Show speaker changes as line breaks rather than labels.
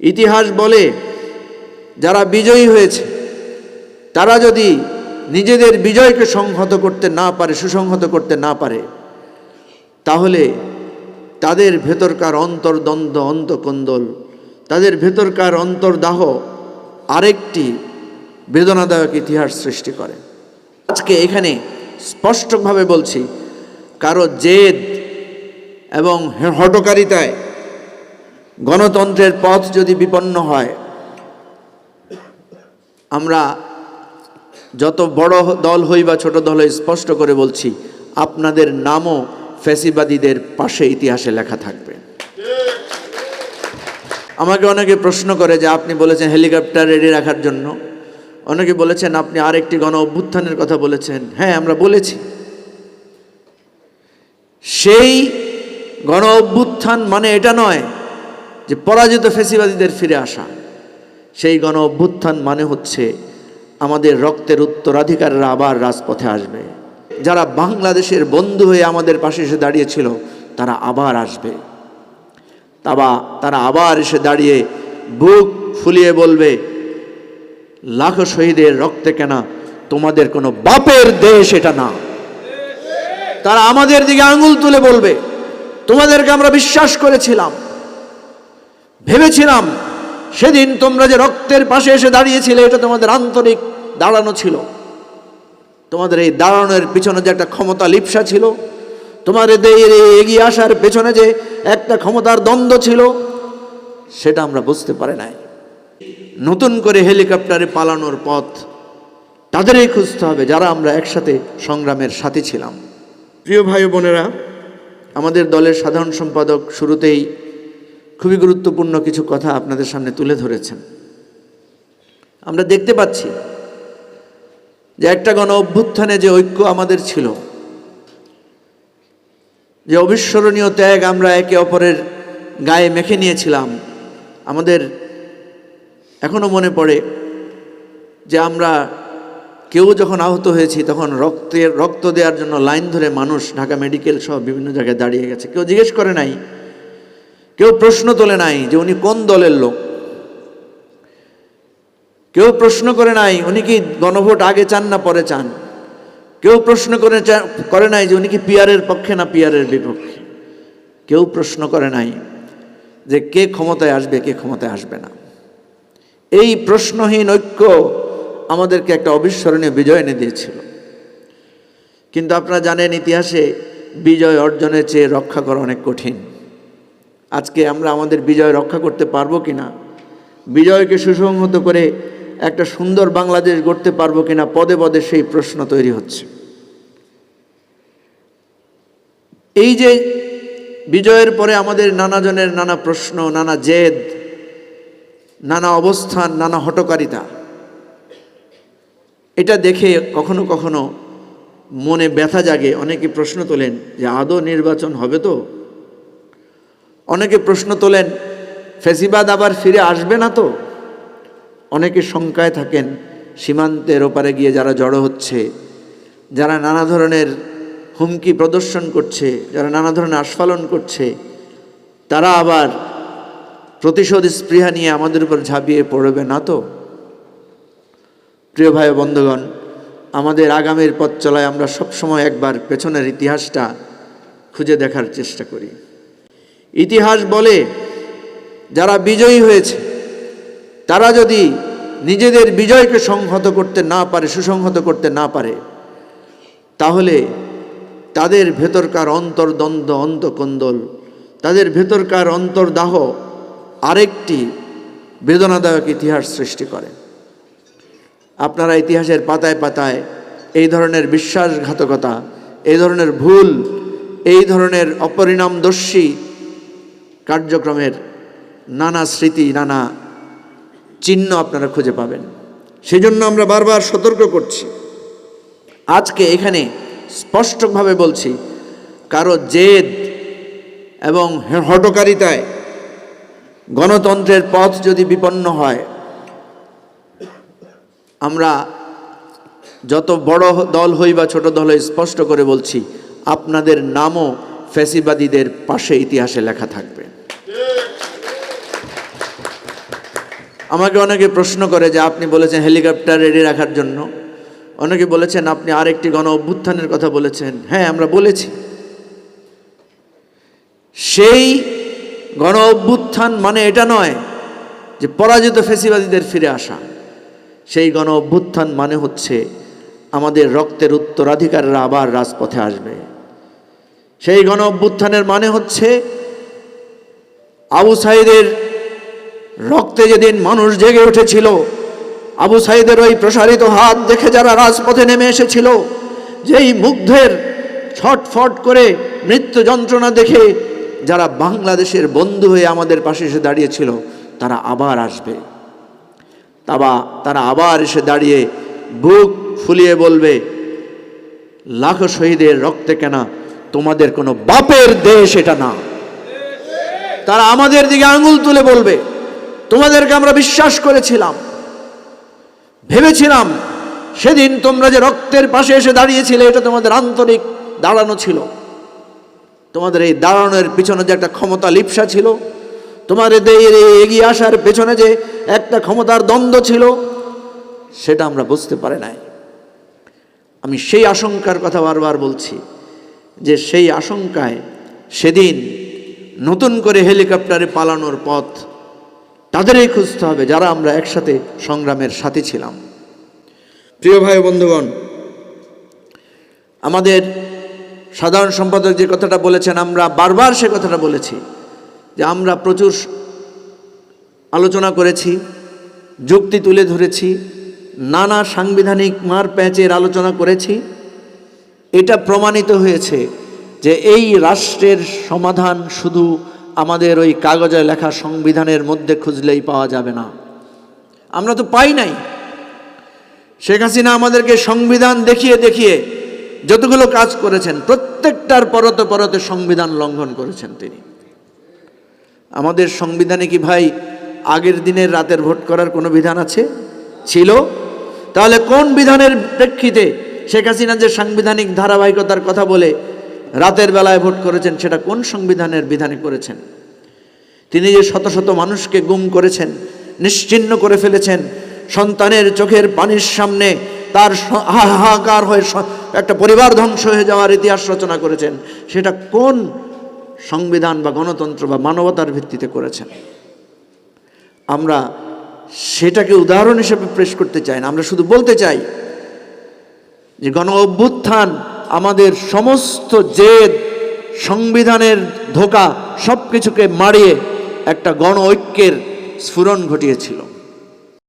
ইতিহাস বলে যারা বিজয়ী হয়েছে, তারা যদি নিজেদের বিজয়কে সংহত করতে না পারে, সুসংহত করতে না পারে, তাহলে তাদের ভেতরকার অন্তর্দ্বন্দ্ব, অন্তকন্দল, তাদের ভেতরকার অন্তর্দাহ আরেকটি বেদনাদায়ক ইতিহাস সৃষ্টি করে। আজকে এখানে স্পষ্টভাবে বলছি, কারও জেদ এবং হটকারিতায় গণতন্ত্রের পথ যদি বিপন্ন হয়, আমরা যত বড় দল হই বা ছোট দল হই, স্পষ্ট করে বলছি, আপনাদের নামও ফ্যাসিবাদীদের পাশে ইতিহাসে লেখা থাকবে। আমাকে অনেকে প্রশ্ন করে যে আপনি বলেছেন হেলিকপ্টার রেডি রাখার জন্য। অনেকে বলেছেন আপনি আরেকটি গণ অভ্যুত্থানের কথা বলেছেন। হ্যাঁ আমরা বলেছি। সেই গণ অভ্যুত্থান মানে এটা নয় যে পরাজিত ফেসিবাদীদের ফিরে আসা। সেই গণ অভ্যুত্থান মানে হচ্ছে আমাদের রক্তের উত্তরাধিকাররা আবার রাজপথে আসবে। যারা বাংলাদেশের বন্ধু হয়ে আমাদের পাশে এসে দাঁড়িয়েছিল, তারা আবার আসবে। তাবা, তারা আবার এসে দাঁড়িয়ে বুক ফুলিয়ে বলবে, লাখো শহীদের রক্তে কেনা তোমাদের কোনো বাপের দেশ এটা না। তারা আমাদের দিকে আঙুল তুলে বলবে, তোমাদেরকে আমরা বিশ্বাস করেছিলাম। ভেবেছিলাম সেদিন তোমরা যে রক্তের পাশে এসে দাঁড়িয়েছিলে এটা তোমাদের আন্তরিক দাঁড়ানো ছিল। তোমাদের এই দাঁড়ানোর পিছনে যে একটা ক্ষমতা লিপসা ছিল তোমাদের এগিয়ে আসার পেছনে যে একটা ক্ষমতার দ্বন্দ্ব ছিল সেটা আমরা বুঝতে পারি নাই। নতুন করে হেলিকপ্টারে পালানোর পথ তাদেরই খুঁজতে হবে যারা আমরা একসাথে সংগ্রামের সাথী ছিলাম। প্রিয় ভাই বোনেরা আমাদের দলের সাধারণ সম্পাদক শুরুতেই খুবই গুরুত্বপূর্ণ কিছু কথা আপনাদের সামনে তুলে ধরেছেন। আমরা দেখতে পাচ্ছি যে একটা গণ অভ্যুত্থানে যে ঐক্য আমাদের ছিল, যে অবিস্মরণীয় ত্যাগ আমরা একে অপরের গায়ে মেখে নিয়েছিলাম, আমাদের এখনও মনে পড়ে যে আমরা কেউ যখন আহত হয়েছি তখন রক্তের রক্ত দেওয়ার জন্য লাইন ধরে মানুষ ঢাকা মেডিকেল সহ বিভিন্ন জায়গায় দাঁড়িয়ে গেছে। কেউ জিজ্ঞেস করে নাই কেউ প্রশ্ন তোলে নাই যে উনি কোন দলের লোক। কেউ প্রশ্ন করে নাই উনি কি গণভোট আগে চান না পরে চান। কেউ প্রশ্ন করে করে নাই যে উনি কি পিয়ারের পক্ষে না পিয়ারের বিপক্ষে। কেউ প্রশ্ন করে নাই যে কে ক্ষমতায় আসবে, কে ক্ষমতায় আসবে না। এই প্রশ্নহীন ঐক্য আমাদেরকে একটা অবিস্মরণীয় বিজয় এনে দিয়েছিল। কিন্তু আপনারা জানেন ইতিহাসে বিজয় অর্জনের চেয়ে রক্ষা করা অনেক কঠিন। আজকে আমরা আমাদের বিজয় রক্ষা করতে পারব কি না বিজয়কে সুসংহত করে একটা সুন্দর বাংলাদেশ গড়তে পারব কিনা? পদে পদে সেই প্রশ্ন তৈরি হচ্ছে। এই যে বিজয়ের পরে আমাদের নানা জনের নানা প্রশ্ন, নানা জেদ, নানা অবস্থান, নানা হটকারিতা, এটা দেখে কখনো কখনো মনে ব্যথা জাগে। অনেকে প্রশ্ন তোলেন যে আদৌ নির্বাচন হবে তো? অনেকে প্রশ্ন তোলেন, ফেসিবাদ আবার ফিরে আসবে না তো? অনেকে শঙ্কায় থাকেন, সীমান্তের ওপারে গিয়ে যারা জড়ো হচ্ছে, যারা নানা ধরনের হুমকি প্রদর্শন করছে, যারা নানা ধরনের আস্ফালন করছে, তারা আবার প্রতিশোধ স্পৃহা নিয়ে আমাদের উপর ঝাঁপিয়ে পড়বে না তো? প্রিয় ভাই বন্ধুগণ, আমাদের আগামীর পথ চলায় আমরা সবসময় একবার পেছনের ইতিহাসটা খুঁজে দেখার চেষ্টা করি। ইতিহাস বলে যারা বিজয়ী হয়েছে, তারা যদি নিজেদের বিজয়কে সংহত করতে না পারে, সুসংহত করতে না পারে, তাহলে তাদের ভেতরকার অন্তর্দ্বন্দ্ব, অন্তকন্দল, তাদের ভেতরকার অন্তর্দাহ আরেকটি বেদনাদায়ক ইতিহাস সৃষ্টি করে। আপনারা ইতিহাসের পাতায় পাতায় এই ধরনের বিশ্বাসঘাতকতা, এই ধরনের ভুল, এই ধরনের অপরিণামদর্শী কার্যক্রমের নানা স্মৃতি, নানা চিহ্ন আপনারা খুঁজে পাবেন। সেজন্য আমরা বারবার সতর্ক করছি। আজকে এখানে স্পষ্টভাবে বলছি, কারও জেদ এবং হটকারিতায় গণতন্ত্রের পথ যদি বিপন্ন হয়, আমরা যত বড় দল হই বা ছোট দল হই, স্পষ্ট করে বলছি, আপনাদের নামও ফ্যাসিবাদীদের পাশে ইতিহাসে লেখা থাকবে। আমাকে অনেকে প্রশ্ন করে যে আপনি বলেছেন হেলিকপ্টার রেডি রাখার জন্য। অনেকে বলেছেন আপনি আরেকটি গণ অভ্যুত্থানের কথা বলেছেন। হ্যাঁ আমরা বলেছি। সেই গণ অভ্যুত্থান মানে এটা নয় যে পরাজিত ফেসিবাদীদের ফিরে আসা। সেই গণ অভ্যুত্থান মানে হচ্ছে আমাদের রক্তের উত্তরাধিকাররা আবার রাজপথে আসবে। সেই গণ অভ্যুত্থানের মানে হচ্ছে আবু সাইদের রক্তে যেদিন মানুষ জেগে উঠেছিল, আবু সাইদের ওই প্রসারিত হাত দেখে যারা রাজপথে নেমে এসেছিল, যেই মুগ্ধের ছটফট করে মৃত্যু যন্ত্রণা দেখে যারা বাংলাদেশের বন্ধু হয়ে আমাদের পাশে এসে দাঁড়িয়েছিল, তারা আবার আসবে। তাবা, তারা আবার এসে দাঁড়িয়ে বুক ফুলিয়ে বলবে, লাখো শহীদের রক্তে কেনা তোমাদের কোনো বাপের দেশ এটা না। তারা আমাদের দিকে আঙুল তুলে বলবে তোমাদেরকে আমরা বিশ্বাস করেছিলাম। ভেবেছিলাম সেদিন তোমরা যে রক্তের পাশে এসে দাঁড়িয়েছিলে, এটা তোমাদের আন্তরিক দাঁড়ানো ছিল। তোমাদের এই দাঁড়ানোর পিছনে যে একটা ক্ষমতা লিপসা ছিল, তোমাদের এই এগিয়ে আসার পেছনে যে একটা ক্ষমতার দ্বন্দ্ব ছিল, সেটা আমরা বুঝতে পারি নাই। আমি সেই আশঙ্কার কথা বারবার বলছি যে সেই আশঙ্কায় সেদিন নতুন করে হেলিকপ্টারে পালানোর পথ তাদেরই খুঁজতে হবে যারা আমরা একসাথে সংগ্রামের সাথে ছিলাম। প্রিয় ভাই বন্ধুগণ আমাদের সাধারণ সম্পাদক যে কথাটা বলেছেন আমরা বারবার সে কথাটা বলেছি যে আমরা প্রচুর আলোচনা করেছি যুক্তি তুলে ধরেছি নানা সাংবিধানিক মার প্যাচের আলোচনা করেছি। এটা প্রমাণিত হয়েছে যে এই রাষ্ট্রের সমাধান শুধু আমাদের ওই কাগজে লেখা সংবিধানের মধ্যে খুঁজলেই পাওয়া যাবে না। আমরা তো পাই নাই। শেখ হাসিনা আমাদেরকে সংবিধান দেখিয়ে দেখিয়ে যতগুলো কাজ করেছেন, প্রত্যেকটার পরতে পরতে সংবিধান লঙ্ঘন করেছেন তিনি। আমাদের সংবিধানে কি ভাই আগের দিনের রাতের ভোট করার কোনো বিধান আছে? ছিল? তাহলে কোন বিধানের প্রেক্ষিতে শেখ হাসিনা যে সাংবিধানিক ধারাবাহিকতার কথা বলে রাতের বেলায় ভোট করেছেন, সেটা কোন সংবিধানের বিধানে করেছেন? তিনি যে শত শত মানুষকে গুম করেছেন নিশ্চিহ্ন করে ফেলেছেন, সন্তানের চোখের পানির সামনে তার হাহাকার হয়ে একটা পরিবার ধ্বংস হয়ে যাওয়ার ইতিহাস রচনা করেছেন, সেটা কোন সংবিধান বা গণতন্ত্র বা মানবতার ভিত্তিতে করেছেন? আমরা সেটাকে উদাহরণ হিসেবে পেশ করতে চাই না। আমরা শুধু বলতে চাই যে গণ অভ্যুত্থান আমাদের সমস্ত জেদ সংবিধানের ধোকা সব কিছুকে মারিয়ে একটা গণ ঐক্যের স্ফুরণ ঘটিয়েছিল।